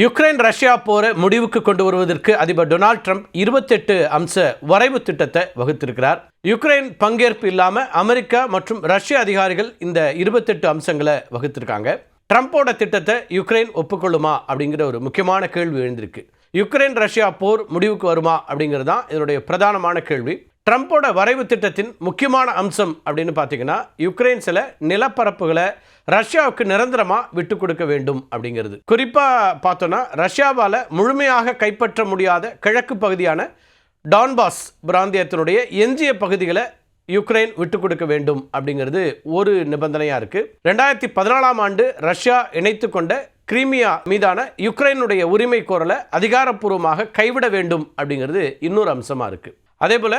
Ukraine Russia போரை முடிவுக்கு கொண்டு வருவதற்கு அதிபர் டொனால்ட் ட்ரம்ப் இருபத்தெட்டு அம்ச வரைவு திட்டத்தை வகுத்திருக்கிறார். யுக்ரைன் பங்கேற்பு இல்லாமல் அமெரிக்கா மற்றும் ரஷ்ய அதிகாரிகள் இந்த இருபத்தெட்டு அம்சங்களை வகுத்திருக்காங்க. ட்ரம்ப்போட திட்டத்தை யுக்ரைன் ஒப்புக்கொள்ளுமா அப்படிங்கிற ஒரு முக்கியமான கேள்வி எழுந்திருக்கு. யுக்ரைன் ரஷ்யா போர் முடிவுக்கு வருமா அப்படிங்கிறது தான் இதனுடைய பிரதானமான கேள்வி. ட்ரம்ப்போட வரைவு திட்டத்தின் முக்கியமான அம்சம் அப்படின்னு பார்த்தீங்கன்னா யுக்ரைன் சில நிலப்பரப்புகளை ரஷ்யாவுக்கு நிரந்தரமாக விட்டு கொடுக்க வேண்டும் அப்படிங்கிறது. குறிப்பாக பார்த்தோன்னா ரஷ்யாவால் முழுமையாக கைப்பற்ற முடியாத கிழக்கு பகுதியான டான்பாஸ் பிராந்தியத்தினுடைய எஞ்சிய பகுதிகளை யுக்ரைன் விட்டு கொடுக்க வேண்டும் அப்படிங்கிறது ஒரு நிபந்தனையாக இருக்குது ரெண்டாயிரத்தி பதினாலாம் ஆண்டு ரஷ்யா இணைத்து கொண்ட கிரீமியா மீதான யுக்ரைனுடைய உரிமை கோரலை அதிகாரப்பூர்வமாக கைவிட வேண்டும் அப்படிங்கிறது இன்னொரு அம்சமாக இருக்குது அதே போல்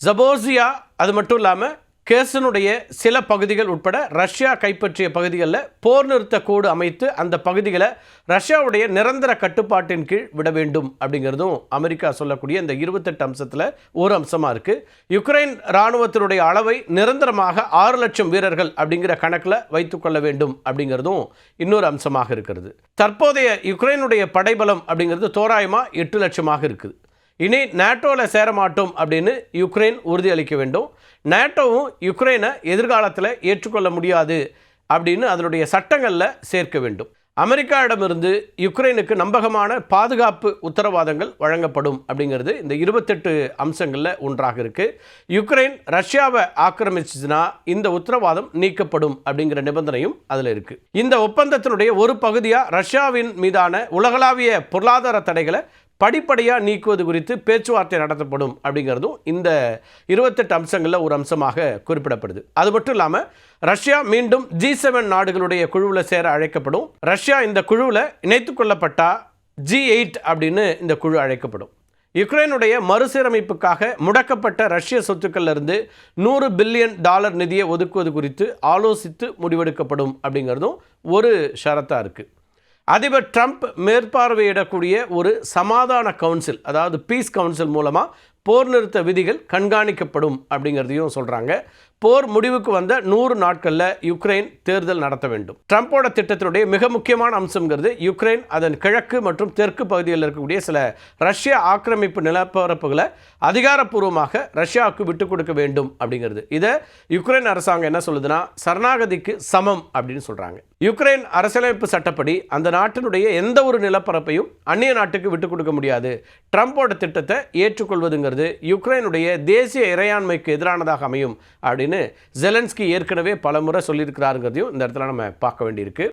ஜபோசியா அது மட்டும் இல்லாமல் கேசனுடைய சில பகுதிகள் உட்பட ரஷ்யா கைப்பற்றிய பகுதிகளில் போர் நிறுத்த கோடு அமைத்து அந்த பகுதிகளை ரஷ்யாவுடைய நிரந்தர கட்டுப்பாட்டின் கீழ் விட வேண்டும் அப்படிங்கிறதும் அமெரிக்கா சொல்லக்கூடிய இந்த இருபத்தெட்டு அம்சத்தில் ஒரு அம்சமாக இருக்குது யுக்ரைன் இராணுவத்தினுடைய அளவை நிரந்தரமாக ஆறு லட்சம் வீரர்கள் அப்படிங்கிற கணக்கில் வைத்துக்கொள்ள வேண்டும் அப்படிங்கிறதும் இன்னொரு அம்சமாக இருக்கிறது. தற்போதைய யுக்ரைனுடைய படைபலம் அப்படிங்கிறது தோராயமாக எட்டு லட்சமாக இருக்குது. இனி நேட்டோவில் சேர மாட்டோம் அப்படின்னு யுக்ரைன் உறுதியளிக்க வேண்டும். நேட்டோவும் யுக்ரைனை எதிர்காலத்தில் ஏற்றுக்கொள்ள முடியாது அப்படின்னு அதனுடைய சட்டங்களில் சேர்க்க வேண்டும். அமெரிக்காவிடமிருந்து யுக்ரைனுக்கு நம்பகமான பாதுகாப்பு உத்தரவாதங்கள் வழங்கப்படும் அப்படிங்கிறது இந்த இருபத்தெட்டு அம்சங்களில் ஒன்றாக இருக்குது யுக்ரைன் ரஷ்யாவை ஆக்கிரமிச்சுன்னா இந்த உத்தரவாதம் நீக்கப்படும் அப்படிங்கிற நிபந்தனையும் அதில் இருக்குது இந்த ஒப்பந்தத்தினுடைய ஒரு பகுதியாக ரஷ்யாவின் மீதான உலகளாவிய பொருளாதார தடைகளை படிப்படியாக நீக்குவது குறித்து பேச்சுவார்த்தை நடத்தப்படும் அப்படிங்கிறதும் இந்த இருபத்தெட்டு அம்சங்களில் ஒரு அம்சமாக குறிப்பிடப்படுது. அது மட்டும் இல்லாமல் ரஷ்யா மீண்டும் ஜி செவன் நாடுகளுடைய குழுவில் சேர அழைக்கப்படும். ரஷ்யா இந்த குழுவில் இணைத்து கொள்ளப்பட்டா ஜி எயிட் அப்படின்னு இந்த குழு அழைக்கப்படும். யுக்ரைனுடைய மறுசீரமைப்புக்காக முடக்கப்பட்ட ரஷ்ய சொத்துக்கள்லேருந்து நூறு பில்லியன் டாலர் நிதியை ஒதுக்குவது குறித்து ஆலோசித்து முடிவெடுக்கப்படும் அப்படிங்கிறதும் ஒரு ஷரத்தாக இருக்குது அதிபர் ட்ரம்ப் மேற்பார்வையிடக்கூடிய ஒரு சமாதான கவுன்சில் அதாவது பீஸ் கவுன்சில் மூலமாக போர் நிறுத்த விதிகள் கண்காணிக்கப்படும் அப்படிங்கிறதையும் சொல்கிறாங்க போர் முடிவுக்கு வந்த நூறு நாட்களில் யுக்ரைன் தேர்தல் நடத்த வேண்டும். ட்ரம்ப்போட திட்டத்தினுடைய மிக முக்கியமான அம்சங்கிறது யுக்ரைன் அதன் கிழக்கு மற்றும் தெற்கு பகுதியில் இருக்கக்கூடிய சில ரஷ்ய ஆக்கிரமிப்பு நிலப்பரப்புகளை அதிகாரப்பூர்வமாக ரஷ்யாவுக்கு விட்டுக் கொடுக்க வேண்டும் அப்படிங்கிறது. இதை யுக்ரைன் அரசாங்கம் என்ன சொல்லுதுன்னா சரணாகதிக்கு சமம் அப்படின்னு சொல்கிறாங்க யுக்ரைன் அரசியலமைப்பு சட்டப்படி அந்த நாட்டினுடைய எந்த ஒரு நிலப்பரப்பையும் அந்நிய நாட்டுக்கு விட்டுக் கொடுக்க முடியாது. ட்ரம்ப்போட திட்டத்தை ஏற்றுக்கொள்வதுங்கிறது யுக்ரைனுடைய தேசிய இறையாண்மைக்கு எதிரானதாக அமையும் அப்படின்னு ஜெலன்ஸ்கி ஏற்கனவே பலமுறை சொல்லியிருக்கிறாருங்கிறதையும் இந்த இடத்துல நம்ம பார்க்க வேண்டியிருக்கு.